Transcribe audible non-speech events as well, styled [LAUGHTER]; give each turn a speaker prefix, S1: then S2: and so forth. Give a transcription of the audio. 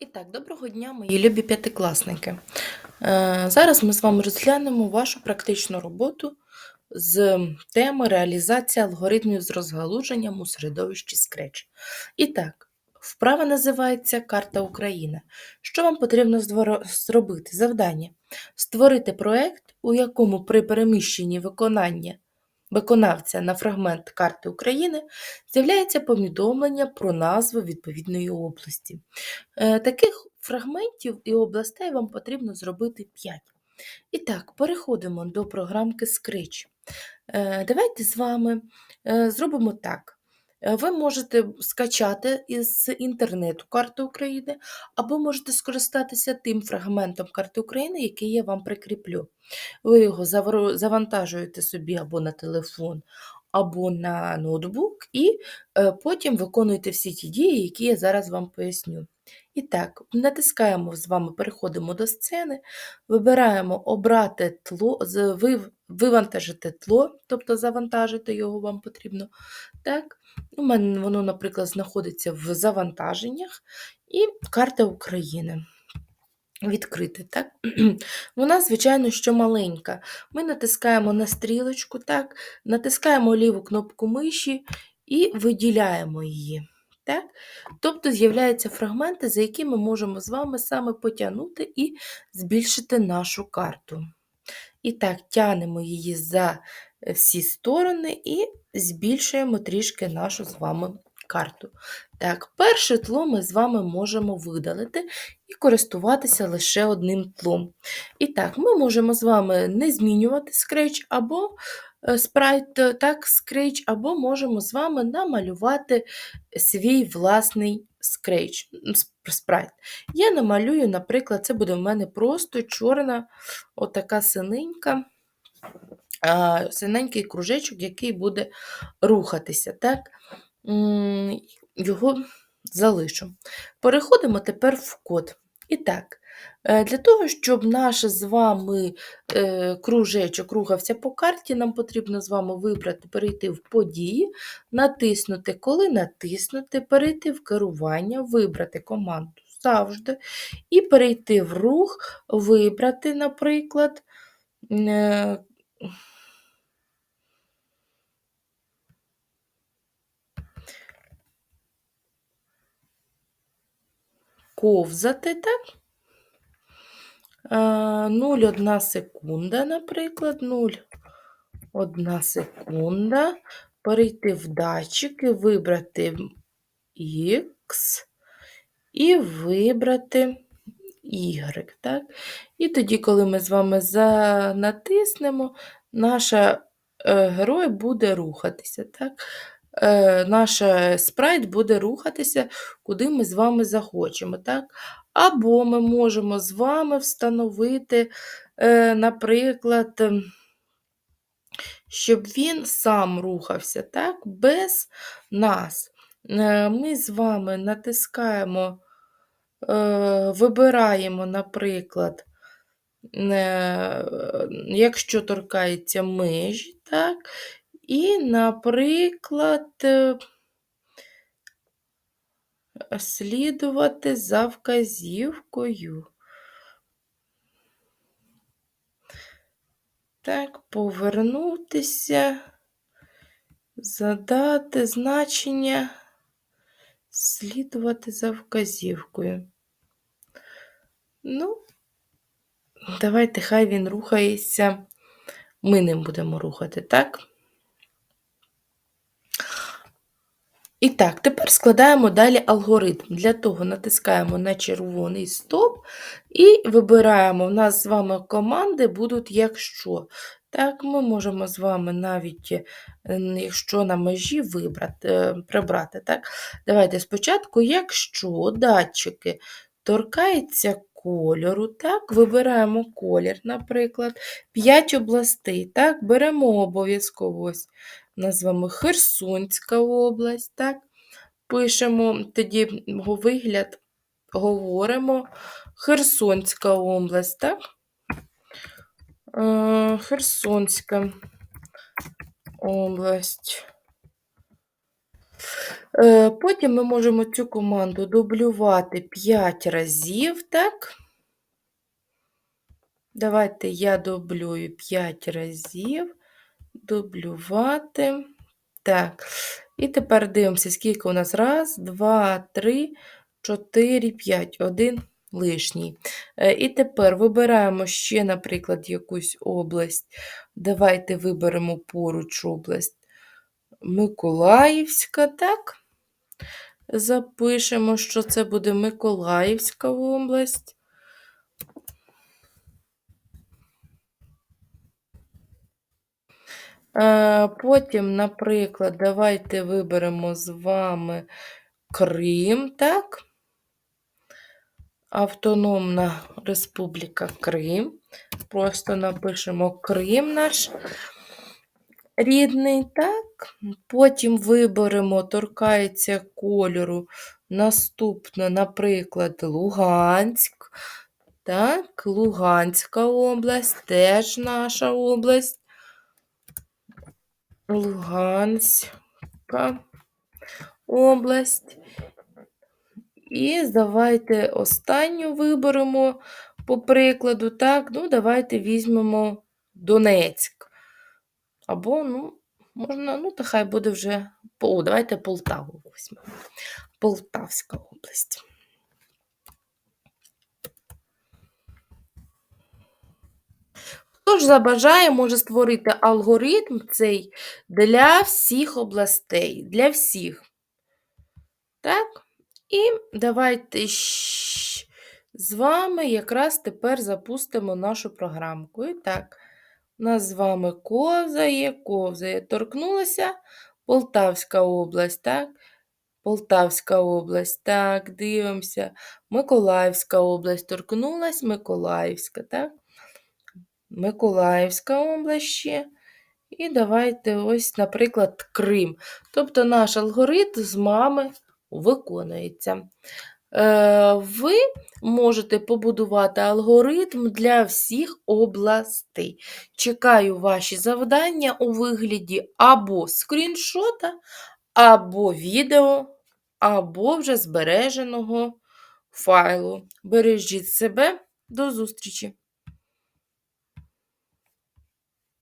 S1: І так, доброго дня, мої любі п'ятикласники. Е, Зараз ми з вами розглянемо вашу практичну роботу з теми реалізація алгоритмів з розгалуженням у середовищі Scratch. І так, вправа називається Карта України. Що вам потрібно зробити? Завдання: створити проєкт, у якому при переміщенні виконання виконавця на фрагмент карти України з'являється повідомлення про назву відповідної області. Е, Таких фрагментів і областей вам потрібно зробити 5. І так, переходимо до програмки Scratch. Е, Давайте з вами е, зробимо так. Е, Ви можете скачати із інтернету карту України, або можете скористатися тим фрагментом карти України, який я вам прикріплю. Ви його завантажуєте собі або на телефон, або на ноутбук, і е, потім виконуєте всі ті дії, які я зараз вам поясню. І так, натискаємо з вами, переходимо до сцени, вибираємо обрати тло, вивантажити тло, тобто завантажити його вам потрібно. Так, у мене воно, наприклад, знаходиться в завантаженнях і карта України. Відкрити, так? [CLEARS THROAT] Вона, звичайно, що маленька. Ми натискаємо на стрілочку, так? натискаємо ліву кнопку миші і виділяємо її. Так? Тобто з'являються фрагменти, за які ми можемо з вами саме потягнути і збільшити нашу карту. І так, тянемо її за е, всі сторони і збільшуємо трішки нашу з вами карту. Так, перше тло ми з вами можемо видалити і користуватися лише одним тлом. І так, ми можемо з вами не змінювати скреч або е, спрайт, е, так, скреч, або можемо з вами намалювати свій власний скреч, спрайт. Я намалюю, наприклад, це буде в мене просто чорна, отака синенька, синенький кружечок, який буде рухатися. Так? Його залишу. Переходимо тепер в код. І так, е, для того, щоб наш з вами е, кружечок рухався по карті, нам потрібно з вами вибрати, перейти в події, натиснути, коли натиснути, перейти в керування, вибрати команду завжди, і перейти в рух, вибрати, наприклад, ковзати, так? 0,1 секунда, наприклад, 0,1 секунда. Перейти в датчики, вибрати X і вибрати Y. Так? І тоді, коли ми з вами натиснемо, наша е, герой буде рухатися. Так? Е, Наш е, спрайт буде рухатися, куди ми з вами захочемо. Так? Або ми можемо з вами встановити, е, наприклад, ем, щоб він сам рухався, так, без нас. Е, Ми з вами натискаємо, вибираємо, наприклад, якщо торкається межі, так, і, наприклад, е, слідувати за вказівкою. Так, повернутися, задати значення, слідувати за вказівкою. Ну, давайте хай він рухається. Ми ним будемо рухати, так? І так, тепер складаємо далі алгоритм. Для того натискаємо на червоний стоп і вибираємо. У нас з вами команди будуть якщо. Так, ми можемо з вами навіть, е, якщо на межі вибрати, е, прибрати. Так? Давайте спочатку, якщо датчики торкаються кольору, так, вибираємо колір, наприклад, 5 областей. Так, беремо обов'язково ось назвемо Херсонська область, так? Пишемо тоді вигляд, говоримо Херсонська область, так? Е, Херсонська область. Е, Потім ми можемо цю команду дублювати 5 разів, так? Давайте я дублюю 5 разів, дублювати. Так. І тепер дивимося, скільки у нас. Раз, два, три, чотири, п'ять. Один лишній. Е, І тепер вибираємо ще, наприклад, якусь область. Давайте виберемо поруч область Миколаївська, так? Запишемо, що це буде Миколаївська область. Потім, наприклад, давайте виберемо з вами Крим, так? Автономна Республіка Крим. Просто напишемо Крим наш рідний, так? Потім виберемо, торкається кольору. Наступно, наприклад, Луганськ. Так, Луганська область, теж наша область. Луганська область. І давайте останню виберемо по прикладу. Так, ну, давайте візьмемо Донецьк. Або, ну, можна, ну, та хай буде вже. О, давайте Полтаву візьмемо. Полтавська область. Хто ж забажає, може створити алгоритм цей для всіх областей, для всіх. Так? І давайте з вами якраз тепер запустимо нашу програмку. І так, у нас з вами ковзає, ковзає. Торкнулася Полтавська область, так? Полтавська область, так, дивимося. Миколаївська область, торкнулась Миколаївська, так? Миколаївська область ще. І давайте ось, наприклад, Крим. Тобто наш алгоритм з мами виконується. Е, Ви можете побудувати алгоритм для всіх областей. Чекаю ваші завдання у вигляді або скріншота, або відео, або вже збереженого файлу. Бережіть себе, до зустрічі!